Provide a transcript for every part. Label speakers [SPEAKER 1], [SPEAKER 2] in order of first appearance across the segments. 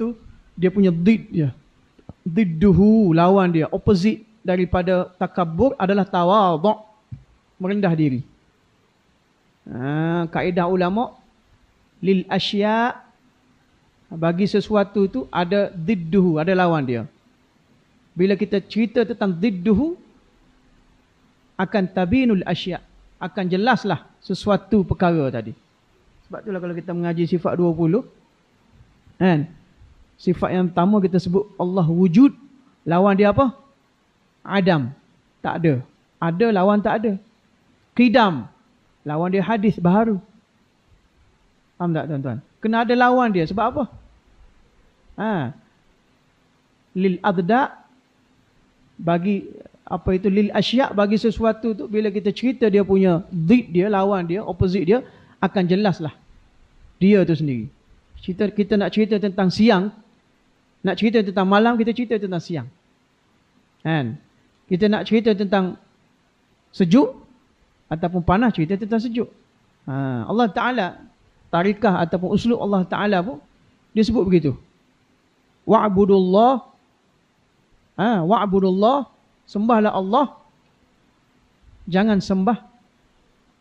[SPEAKER 1] itu dia punya did dia. Didduhu lawan dia, opposite daripada takabur adalah tawadhu, merendah diri. Ha, kaedah ulama lil asya bagi sesuatu tu ada didduhu, ada lawan dia. Bila kita cerita tentang didduhu akan tabinul asya, akan jelaslah sesuatu perkara tadi. Sebab itulah kalau kita mengaji sifat 20 kan sifat yang pertama kita sebut Allah wujud, lawan dia apa? Adam. Tak ada. Ada lawan tak ada. Qidam. Lawan dia hadis baharu. Faham tak tuan-tuan? Kena ada lawan dia. Sebab apa? Ha. Lil adda bagi apa itu lil asya bagi sesuatu tu bila kita cerita dia punya did dia lawan dia opposite dia akan jelaslah dia tu sendiri. Cerita kita nak cerita tentang siang nak cerita tentang malam kita cerita tentang siang. Kan? Kita nak cerita tentang sejuk ataupun panas cerita tentang sejuk. Ha, Allah Taala tarikah ataupun uslub Allah Taala pun dia sebut begitu. Wa'budullah ha, wa'budullah sembahlah Allah jangan sembah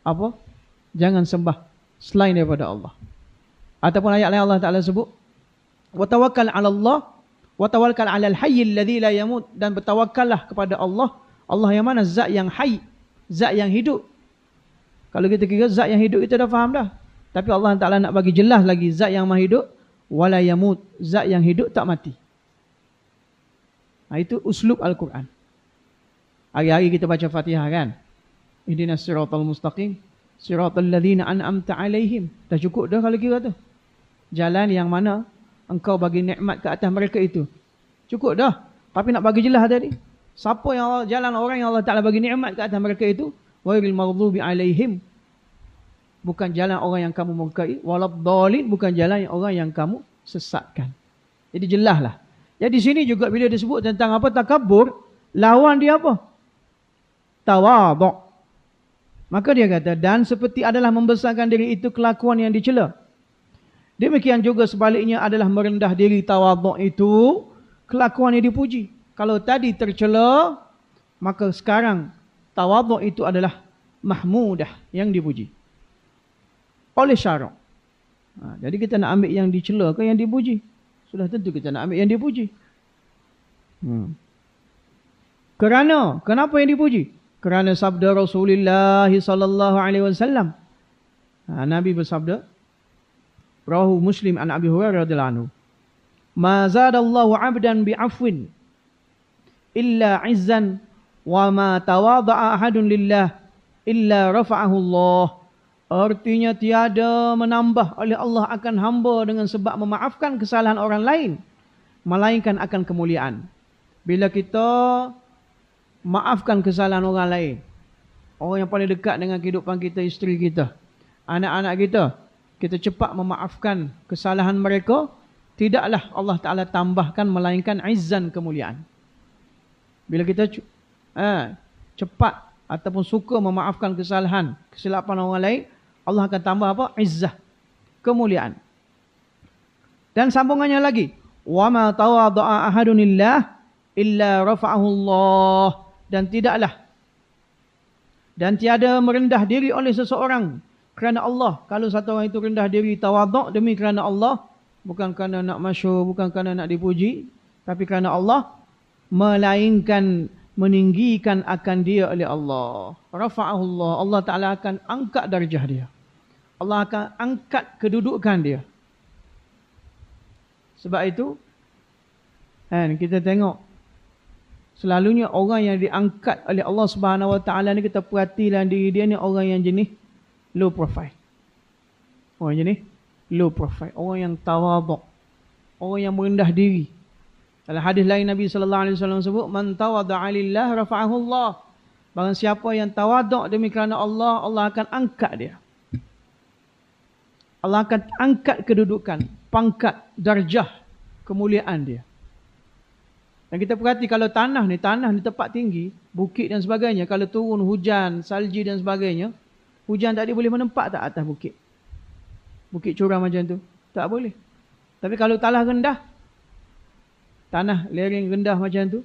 [SPEAKER 1] apa? Jangan sembah selain daripada Allah. Ataupun ayat lain Allah Taala sebut wa tawakkal 'ala Allah wa tawakkal 'alal hayyil ladzi la yamut dan bertawakkallah kepada Allah. Allah yang mana zat yang hayy, zat yang hidup kalau kita kira zat yang hidup kita dah faham dah. Tapi Allah Taala nak bagi jelas lagi zat yang maha hidup wala yamut, zat yang hidup tak mati. Ha, itu uslub Al-Quran. Hari-hari kita baca Fatihah kan? Ihdinas siratal mustaqim, siratal ladzina an'amta alaihim. Dah cukup dah kalau kira tu. Jalan yang mana engkau bagi nikmat ke atas mereka itu. Cukup dah. Tapi nak bagi jelas tadi. Siapa yang Allah, jalan orang yang Allah Taala bagi nikmat ke atas mereka itu? Wairil maghdubi alaihim. Bukan jalan orang yang kamu murkai. Waladhalin bukan jalan orang yang kamu sesatkan. Jadi jelaslah. Jadi di sini juga bila disebut tentang apa takabur, lawan dia apa? Tawaduk. Maka dia kata, dan seperti adalah membesarkan diri itu kelakuan yang dicela. Demikian juga sebaliknya adalah merendah diri tawaduk itu kelakuan yang dipuji. Kalau tadi tercela, maka sekarang tawaduk itu adalah mahmudah yang dipuji oleh syarak. Ha, jadi kita nak ambil yang dicela ke yang dipuji? Sudah tentu kita nak ambil yang dipuji. Hmm. Kerana kenapa yang dipuji? Kerana sabda Rasulullah sallallahu alaihi wasallam. Ha, Nabi bersabda Rahu Muslim an Abi Hurairah radhiyallahu anhu. Ma zadallahu 'abdan bi'afwin illa 'izzan wa ma tawadha'a ahadun lillah illa rafa'ahu Allah artinya tiada menambah oleh Allah akan hamba dengan sebab memaafkan kesalahan orang lain melainkan akan kemuliaan bila kita maafkan kesalahan orang lain orang yang paling dekat dengan kehidupan kita isteri kita anak-anak kita kita cepat memaafkan kesalahan mereka, tidaklah Allah Ta'ala tambahkan melainkan izzan kemuliaan. Bila kita eh, cepat ataupun suka memaafkan kesalahan, kesilapan orang lain, Allah akan tambah apa? Izzah. Kemuliaan. Dan sambungannya lagi. وَمَا تَوَضَعَ أَحَدٌ إِلَّهِ إِلَّا رَفَعَهُ اللَّهِ Dan tidaklah. Dan tiada merendah diri oleh seseorang kerana Allah. Kalau satu orang itu rendah diri tawaduk demi kerana Allah. Bukan kerana nak masyur, bukan kerana nak dipuji. Tapi kerana Allah melainkan meninggikan akan dia oleh Allah. Rafa'ahu Allah. Allah Ta'ala akan angkat darjah dia. Allah akan angkat kedudukan dia. Sebab itu, kan, kita tengok, selalunya orang yang diangkat oleh Allah Subhanahu Wa Ta'ala ni, kita perhatilah diri dia ni orang yang jenis low profile. Orang jenis low profile. Orang yang tawaduk. Orang yang merendah diri. Dalam hadis lain Nabi sallallahu alaihi wasallam sebut man tawadda'a lillah rafa'ahu Allah. Barang siapa yang tawaduk demi kerana Allah, Allah akan angkat dia. Allah akan angkat kedudukan, pangkat, darjah, kemuliaan dia. Dan kita perhati kalau tanah ni, tanah ni tempat tinggi, bukit dan sebagainya, kalau turun hujan, salji dan sebagainya, hujan tadi boleh menempat tak atas bukit? Bukit curam macam tu? Tak boleh. Tapi kalau tanah rendah, tanah lereng rendah macam tu,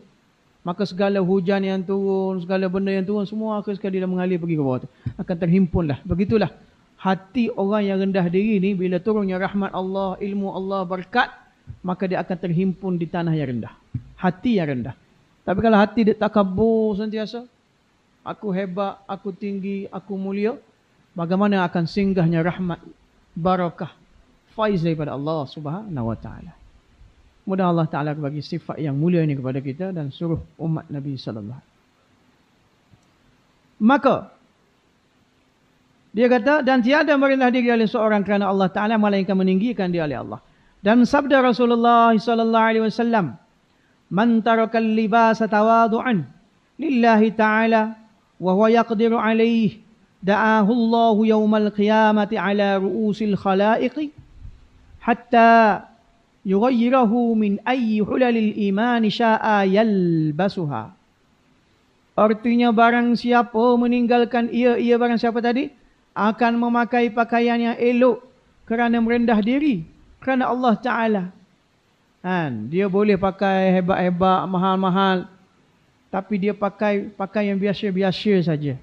[SPEAKER 1] maka segala hujan yang turun, segala benda yang turun, semua akan sekali dah mengalir pergi ke bawah tu. Akan terhimpunlah. Begitulah hati orang yang rendah diri ni bila turunnya rahmat Allah, ilmu Allah, berkat, maka dia akan terhimpun di tanah yang rendah. Hati yang rendah. Tapi kalau hati dia takabur sentiasa, aku hebat, aku tinggi, aku mulia, bagaimana akan singgahnya rahmat, barakah, faiz daripada Allah Subhanahu wa taala. Mudah Allah Taala bagi sifat yang mulia ini kepada kita dan suruh umat Nabi sallallahu Maka dia kata dan tiada merendah diri oleh seorang kerana Allah Taala melainkan meninggikan dia oleh Allah. Dan sabda Rasulullah sallallahu alaihi wasallam, "Man taraka al-libasa tawadu'an lillahi ta'ala wa huwa yaqdiru alaihi da'ahu Allah yawmal qiyamati ala ru'usil khalaiqi hatta yughayyiruhu min ayyi hulalil iman syaa yalbasuha artinya barang siapa meninggalkan ia ia barang siapa tadi? Akan memakai pakaian yang elok kerana merendah diri kerana Allah taala. Kan? Dia boleh pakai hebat-hebat mahal-mahal. Tapi dia pakai pakaian yang biasa-biasa saja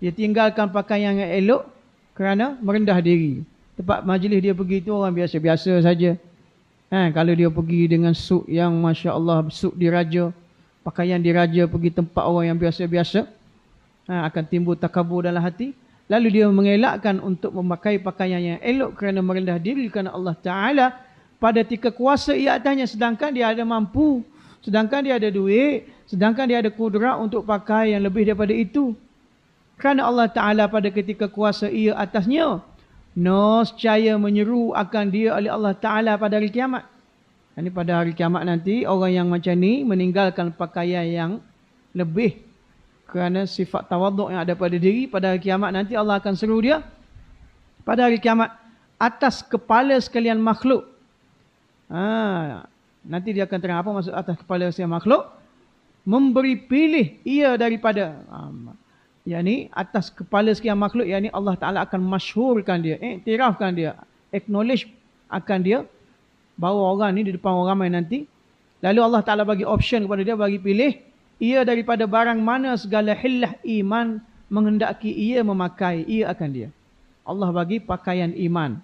[SPEAKER 1] dia tinggalkan pakaian yang elok kerana merendah diri tempat majlis dia pergi tu orang biasa-biasa saja Ha, kalau dia pergi dengan suit yang Masya Allah, suit diraja, pakaian diraja pergi tempat orang yang biasa-biasa, ha, akan timbul takabur dalam hati. Lalu dia mengelakkan untuk memakai pakaian yang elok kerana merendah diri kerana Allah Ta'ala pada tika kuasa ia atasnya sedangkan dia ada mampu, sedangkan dia ada duit, sedangkan dia ada kudrat untuk pakai yang lebih daripada itu. Kerana Allah Ta'ala pada ketika kuasa ia atasnya, Nescaya menyeru akan dia oleh Allah Ta'ala pada hari kiamat. Ini pada hari kiamat nanti, orang yang macam ni meninggalkan pakaian yang lebih kerana sifat tawaduk yang ada pada diri. Pada hari kiamat nanti Allah akan seru dia. Pada hari kiamat, atas kepala sekalian makhluk. Ha, nanti dia akan terang apa maksud atas kepala sekalian makhluk. Memberi pilih ia daripada... Ha, yakni atas kepala sekian makhluk yakni Allah Taala akan masyhurkan dia iktirafkan dia acknowledge akan dia bahawa orang ni di depan orang ramai nanti. Lalu Allah Taala bagi option kepada dia bagi pilih ia daripada barang mana segala hillah iman menghendaki ia memakai ia akan dia. Allah bagi pakaian iman.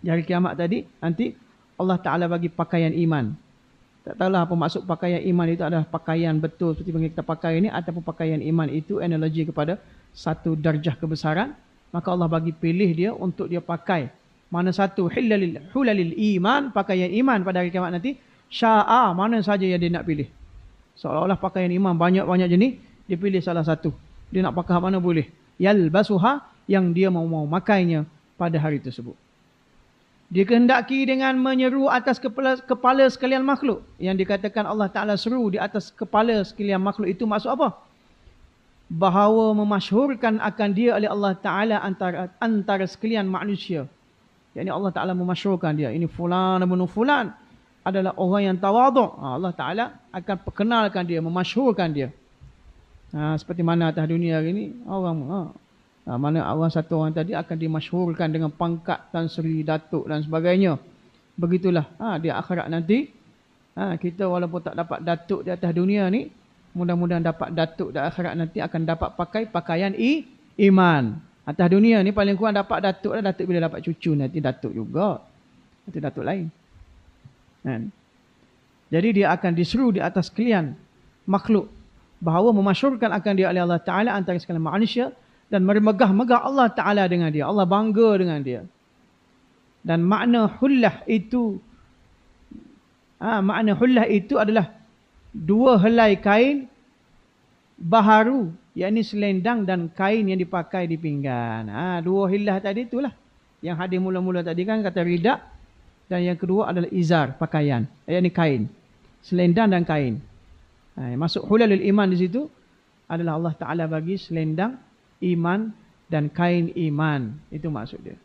[SPEAKER 1] Di hari kiamat tadi nanti Allah Taala bagi pakaian iman tak tahulah apa maksud pakaian iman itu adalah pakaian betul seperti yang kita pakai ini ataupun pakaian iman itu analogi kepada satu darjah kebesaran. Maka Allah bagi pilih dia untuk dia pakai. Mana satu hulalil, hulalil iman, pakaian iman pada hari kiamat nanti. Sya'a, mana saja yang dia nak pilih. Seolah-olah pakaian iman banyak-banyak jenis, dia pilih salah satu. Dia nak pakai mana boleh. Yalbasuha yang dia mau-mau makainya pada hari tersebut. Dikehendaki dengan menyeru atas kepala, kepala sekalian makhluk. Yang dikatakan Allah Ta'ala seru di atas kepala sekalian makhluk itu maksud apa? Bahawa memasyhurkan akan dia oleh Allah Ta'ala antara, antara sekalian manusia. Yang ini Allah Ta'ala memasyhurkan dia. Ini fulan dan fulan adalah orang yang tawaduk. Ha, Allah Ta'ala akan perkenalkan dia, memasyhurkan dia. Ha, seperti mana atas dunia hari ini, orang ha, Ha, mana orang satu orang tadi akan dimasyhurkan dengan pangkat Tan Sri Datuk dan sebagainya. Begitulah ha, di akhirat nanti. Ha, kita walaupun tak dapat datuk di atas dunia ni, mudah-mudahan dapat datuk di akhirat nanti akan dapat pakai pakaian i, iman. Atas dunia ni paling kurang dapat datuk lah. Datuk bila dapat cucu nanti datuk juga. Nanti datuk lain. Kan? Jadi dia akan diseru di atas kalian makhluk bahawa memasyurkan akan dia oleh Allah Ta'ala antara sekalian manusia dan meremegah-megah Allah Ta'ala dengan dia. Allah bangga dengan dia. Dan makna hullah itu, ha, makna hullah itu adalah dua helai kain baharu, yakni selendang dan kain yang dipakai di pinggan. Ha, dua hillah tadi itulah. Yang hadir mula-mula tadi kan kata ridak. Dan yang kedua adalah izar, pakaian. Yakni kain. Selendang dan kain. Ha, masuk hulalul iman di situ adalah Allah Ta'ala bagi selendang iman dan kain iman. Itu maksud dia.